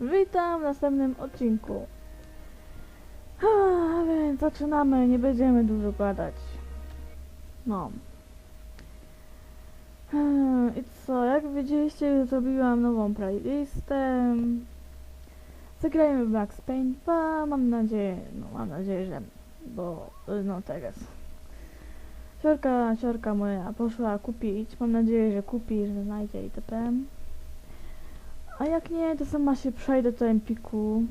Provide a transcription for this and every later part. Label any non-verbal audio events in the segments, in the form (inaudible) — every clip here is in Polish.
Witam w następnym odcinku. A więc zaczynamy, nie będziemy dużo gadać. No. I co, jak widzieliście, zrobiłam nową playlistę. Zagrajmy Max Payne 2, mam nadzieję, no mam nadzieję, że, bo, no teraz. Ciorka, ciorka moja poszła kupić, mam nadzieję, że kupi, że znajdzie itp. A jak nie, to sama się przejdę do Empiku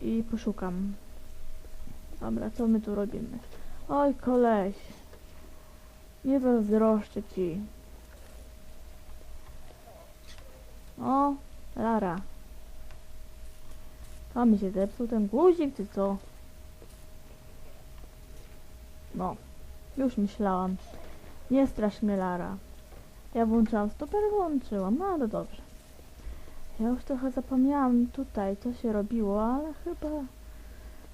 i poszukam. Dobra, co my tu robimy? Oj, koleś. Nie zazdroszczę ci. O, Lara. A mi się zepsuł ten guzik, czy co? No, już myślałam. Nie strasz mnie, Lara. Ja włączyłam stoper, włączyłam, no ale dobrze. Ja już trochę zapomniałam tutaj, co się robiło, ale chyba...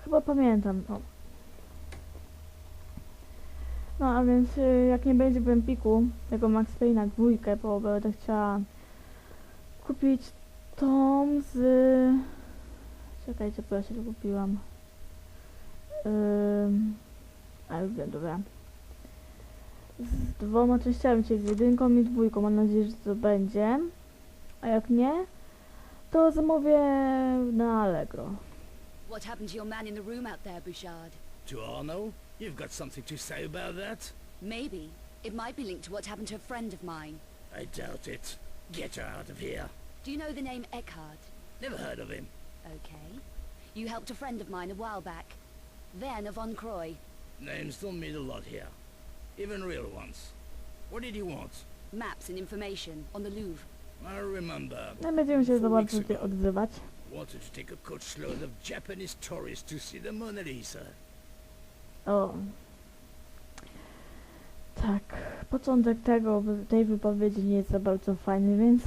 Chyba pamiętam, o. No, a więc y, jak nie będzie w Empiku tego Max Payne'a dwójkę, bo będę chciała kupić tom z... Czekajcie, bo ja się kupiłam. Ym... A już wiem, dobra. Z dwoma częściami, czyli z jedynką i dwójką. Mam nadzieję, że to będzie. A jak nie, to zamówię na Allegro. What happened to your man in the room out there, Bouchard? To Arno? You've got something to say about that? Maybe. It might be linked to what happened to a friend of mine. I doubt it. Get her out of here. Do you know the name Eckhart? Never heard of him. Okay. You helped a friend of mine a while back. Werner von Croy. Names don't mean a lot here. Even real ones. What did he want? Maps and information on the Louvre. I remember. Nie będziemy się za bardzo tutaj odzywać. Wanted to take a coachload of Japanese tourists to see the Mona Lisa. O. Tak, początek tego, tej wypowiedzi nie jest za bardzo fajny, więc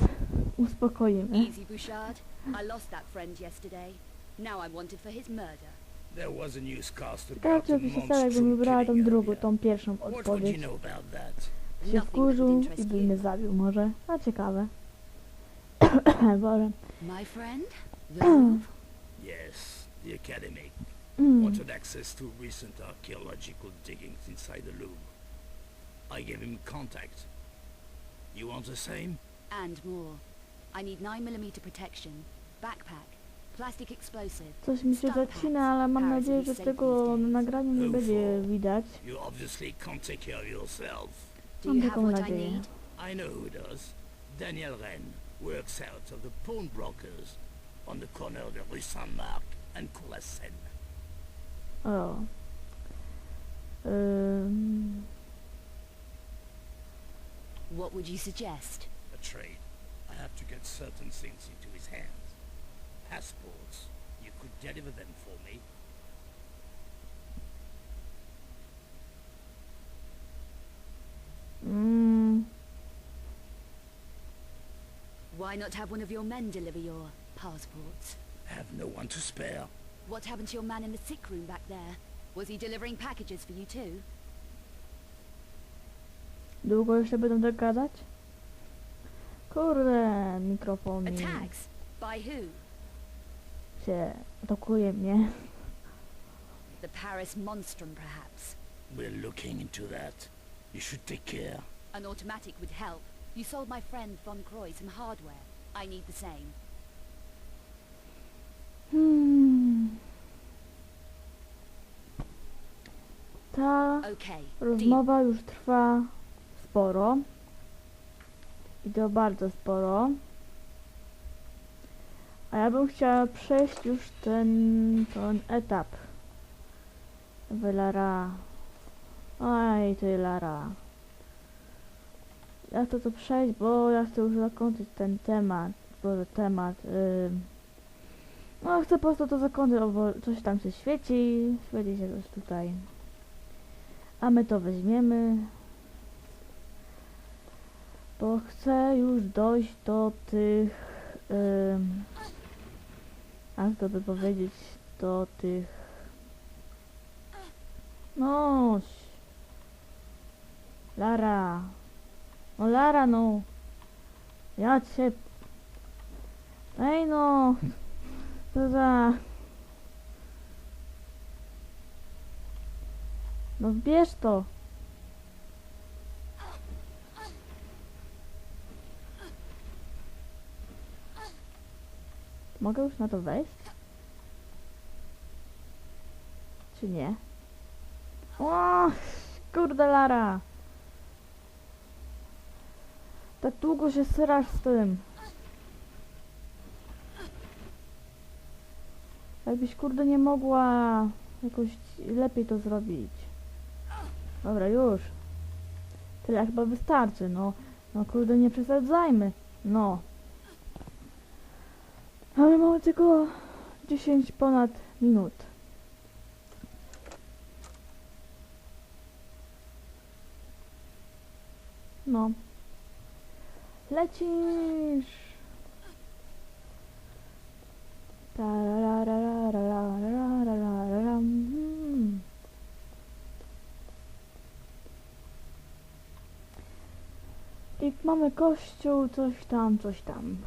uspokoimy. Easy, Bouchard. I lost that friend yesterday. Now I'm wanted for his murder. There was a newscast about a wybrała tą killing drugą, earlier. tą pierwszą odpowiedź. you know about that? Się Nothing wkurzył could i interest by you. mnie zabił może. A ciekawe. (coughs) Boże. My friend? (coughs) Yes, the Academy. Mm. Wanted access to recent archaeological diggings inside the Louvre. I gave him contact. You want the same? And more. I need 9mm protection, backpack, plastic explosive, Coś mi się zacina, ale mam nadzieję, że tego na nagraniu nie będzie widać. You obviously can't take care of yourself. Do Mam you have taką what I nadzieję. need? I know who does. Daniel Ren works out of the pawnbrokers on the corner of the Rue Saint-Marc and Cour la Seine. O. Oh. Ym, um. What would you suggest? A trade. I have to get certain things into his hands. Passports. You could deliver them for me. Why not have one of your men deliver your passports? Have no one to spare. What happened to your man in the sick room back there? Was he delivering packages for you too? długo jeszcze będą tak gadać? Kurde, mikrofon mi Attacks? By who? się atakuje mnie. The Paris Monstrum, perhaps. We're looking into that. You should take care. An automatic would help. You sold my friend Von Croy some hardware. I need the same. Hmm. Ta Okay. Rozmowa już trwa sporo. I to bardzo sporo. A ja bym chciała przejść już ten, ten etap. Wy Lara. Oj, ty Lara. Ja chcę to przejść, bo ja chcę już zakończyć ten temat. Boże, temat. ym. No, chcę po prostu to zakończyć, bo coś tam się świeci. Świeci się coś tutaj. A my to weźmiemy. Bo chcę już dojść do tych... Ym, jak to by powiedzieć? Do tych... No... Lara. No Lara, no. Ja cię... Ej no. Co za... No bierz to. Mogę już na to wejść? Czy nie? O, kurde Lara. Tak długo się srasz z tym. Jakbyś kurde nie mogła jakoś lepiej to zrobić. Dobra, już. Tyle chyba wystarczy, no. No kurde, nie przesadzajmy. No. Ale mamy tylko 10 ponad minut. No. Lecisz! I mamy kościół, coś tam, coś tam.